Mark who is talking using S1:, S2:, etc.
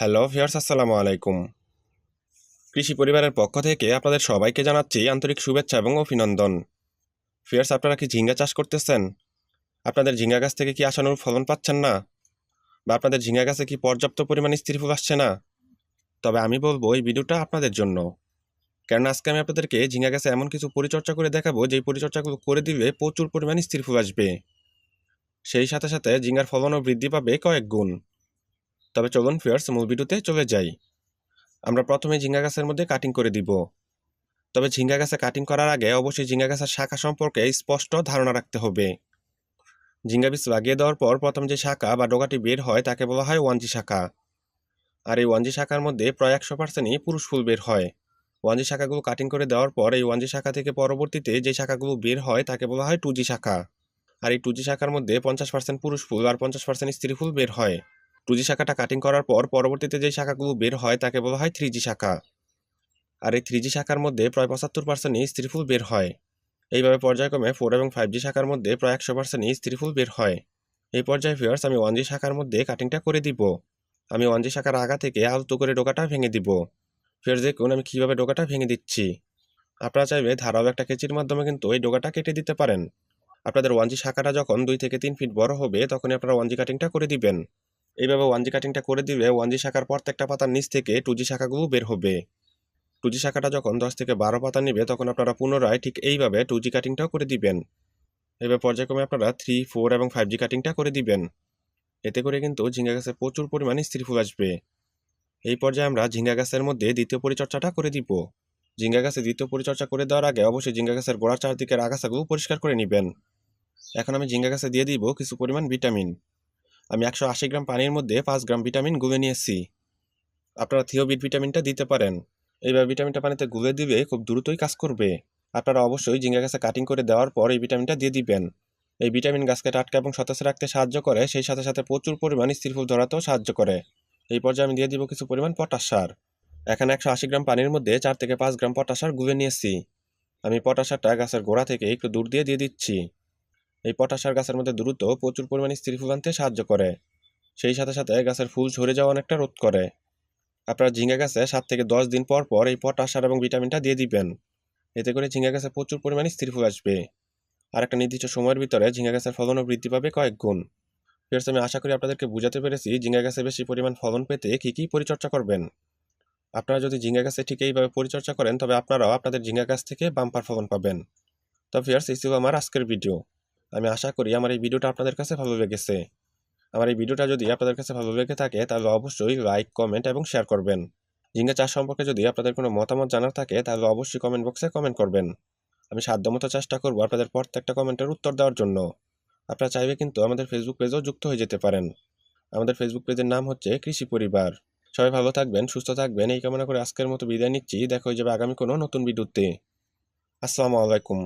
S1: Hello viewers, আসসালামু আলাইকুম। কৃষি পরিবারের পক্ষ থেকে আপনাদের সবাইকে জানাচ্ছি আন্তরিক শুভেচ্ছা এবং অভিনন্দন। ভিউয়ার্স, আপনারা কি ঝিঙ্গা চাষ করতেছেন? আপনাদের ঝিঙ্গা গাছ থেকে কি আশানুরূপ ফলন পাচ্ছেন না? বা আপনাদের ঝিঙ্গা গাছে কি পর্যাপ্ত পরিমাণে স্ত্রী ফুল আসছে না? তবে আমি বলব, এই ভিডিওটা আপনাদের জন্য। কারণ আজকে আমি আপনাদেরকে ঝিঙ্গা গাছে এমন কিছু পরিচর্যা করে দেখাবো, যেই পরিচর্যাগুলো করে দিলে প্রচুর পরিমাণে স্ত্রী ফুল আসবে। সেই সাথে সাথে ঝিঙ্গার ফলনও বৃদ্ধি পাবে কয়েক গুণ। তবে চলুন ফিয়ার্স মূল ভিডিওতে চলে যাই। আমরা প্রথমে ঝিঙ্গা গাছের মধ্যে কাটিং করে দিব। তবে ঝিঙ্গা গাছে কাটিং করার আগে অবশ্যই ঝিঙ্গা গাছের শাখা সম্পর্কে স্পষ্ট ধারণা রাখতে হবে। ঝিঙ্গা বীজ লাগিয়ে দেওয়ার পর প্রথম যে শাখা বা ডোকাটি বের হয় তাকে বলা হয় ওয়ানজি শাখা। আর এই ওয়ানজি শাখার মধ্যে প্রায় একশো পার্সেন্টই পুরুষ ফুল বের হয়। ওয়ানজি শাখাগুলো কাটিং করে দেওয়ার পর এই ওয়ানজি শাখা থেকে পরবর্তীতে যে শাখাগুলো বের হয় তাকে বলা হয় টুজি শাখা। আর এই টুজি শাখার মধ্যে পঞ্চাশ পার্সেন্ট পুরুষ ফুল আর পঞ্চাশ পার্সেন্ট স্ত্রী ফুল বের হয়। টুজি শাখাটা কাটিং করার পর পরবর্তীতে যে শাখাগুলো বের হয় তাকে বলা হয় থ্রি জি শাখা। আর এই থ্রি জি শাখার মধ্যে প্রায় পঁচাত্তর পার্সেন্টই স্ত্রীফুল বের হয়। এইভাবে পর্যায়ক্রমে ফোর এবং ফাইভ জি শাখার মধ্যে প্রায় একশো পার্সেন্টই স্ত্রীফুল বের হয়। এই পর্যায়ে ফিয়ার্স আমি ওয়ান জি শাখার মধ্যে কাটিংটা করে দিব। আমি ওয়ান জি শাখার আগা থেকে আলতো করে ডোকাটা ভেঙে দিব। ফিয়ার্স দেখুন, আমি কীভাবে ডোকাটা ভেঙে দিচ্ছি। আপনারা চাইবে ধারাও একটা কেচির মাধ্যমে কিন্তু এই ডোকাটা কেটে দিতে পারেন। আপনাদের ওয়ান জি শাখাটা যখন দুই থেকে তিন ফিট বড় হবে, তখনই আপনারা ওয়ান জি কাটিংটা করে দিবেন। এইভাবে ওয়ান জি কাটিংটা করে দিলে ওয়ান জি শাখার প্রত্যেকটা পাতার নিচ থেকে টু জি শাখাগুলো বের হবে। টু জি শাখাটা যখন দশ থেকে বারো পাতা নেবে, তখন আপনারা পুনরায় ঠিক এইভাবে টু জি কাটিংটাও করে দিবেন। এবার পর্যায়ক্রমে আপনারা থ্রি ফোর এবং ফাইভ জি কাটিংটা করে দিবেন। এতে করে কিন্তু ঝিঙ্গা গাছে প্রচুর পরিমাণে স্ত্রী ফুল আসবে। এই পর্যায়ে আমরা ঝিঙ্গা গাছের মধ্যে দ্বিতীয় পরিচর্যাটা করে দিব। ঝিঙ্গা গাছে দ্বিতীয় পরিচর্যা করে দেওয়ার আগে অবশ্যই ঝিঙ্গা গাছের গোড়ার চারদিকের আগাছাগুলো পরিষ্কার করে নেবেন। এখন আমি ঝিঙ্গা গাছে দিয়ে দিব কিছু পরিমাণ ভিটামিন আমি একশো আশি গ্রাম পানির মধ্যে পাঁচ গ্রাম ভিটামিন গুলে নিয়েছি। আপনারা থিওবিট ভিটামিনটা দিতে পারেন। এইবার ভিটামিনটা পানিতে গুলে দিলে খুব দ্রুতই কাজ করবে। আপনারা অবশ্যই জিঙ্গা গাছে কাটিং করে দেওয়ার পর এই ভিটামিনটা দিয়ে দিবেন। এই ভিটামিন গাছকে টাটকা এবং সতেজ রাখতে সাহায্য করে, সেই সাথে সাথে প্রচুর পরিমাণ স্থির ফুল ধরাতেও সাহায্য করে। এই পর্যায়ে আমি দিয়ে দিব কিছু পরিমাণ পটাশ সার। এখানে একশো আশি গ্রাম পানির মধ্যে চার থেকে পাঁচ গ্রাম পটাশ সার গুলে নিয়েছি। আমি পটাশ সারটা গাছের গোড়া থেকে একটু দূর দিয়ে দিয়ে দিচ্ছি। এই পটাশ সার গাছের মধ্যে দ্রুত প্রচুর পরিমাণে স্ত্রী ফুল আনতে সাহায্য করে। সেই সাথে সাথে গাছের ফুল ঝরে যাওয়া অনেকটা রোধ করে। আপনারা ঝিঙ্গা গাছে সাত থেকে দশ দিন পর পর এই পটাশ সার এবং ভিটামিনটা দিয়ে দিবেন। এতে করে ঝিঙ্গা গাছে প্রচুর পরিমাণে স্ত্রী ফুল আসবে। আর একটা নির্দিষ্ট সময়ের ভিতরে ঝিঙ্গা গাছের ফলনও বৃদ্ধি পাবে কয়েক গুণ। ফেরস আমি আশা করি আপনাদেরকে বুঝাতে পেরেছি ঝিঙ্গা গাছে বেশি পরিমাণ ফলন পেতে কী কী পরিচর্যা করবেন। আপনারা যদি ঝিঙ্গা গাছে ঠিক এইভাবে পরিচর্যা করেন, তবে আপনারাও আপনাদের ঝিঙ্গা গাছ থেকে বাম্পার ফলন পাবেন। তো ফিয়ার্স এই ছিল আমার আজকের ভিডিও আমি আশা করি আমার এই ভিডিওটা আপনাদের কাছে ভালো লেগেছে। আমার এই ভিডিওটা যদি আপনাদের কাছে ভালো লেগে থাকে, তাহলে অবশ্যই লাইক কমেন্ট এবং শেয়ার করবেন। ঝিঙ্গা চাষ সম্পর্কে যদি আপনাদের কোনো মতামত জানার থাকে, তাহলে অবশ্যই কমেন্ট বক্সে কমেন্ট করবেন। আমি সাধ্যমতো চেষ্টা করব আপনাদের প্রত্যেকটা কমেন্টের উত্তর দেওয়ার জন্য। আপনারা চাইবে কিন্তু আমাদের ফেসবুক পেজেও যুক্ত হয়ে যেতে পারেন। আমাদের ফেসবুক পেজের নাম হচ্ছে কৃষি পরিবার। সবাই ভালো থাকবেন, সুস্থ থাকবেন, এই কামনা করে আজকের মতো বিদায় নিচ্ছি। দেখা হয়ে যাবে আগামী কোনো নতুন ভিডিওতে। আসসালামু আলাইকুম।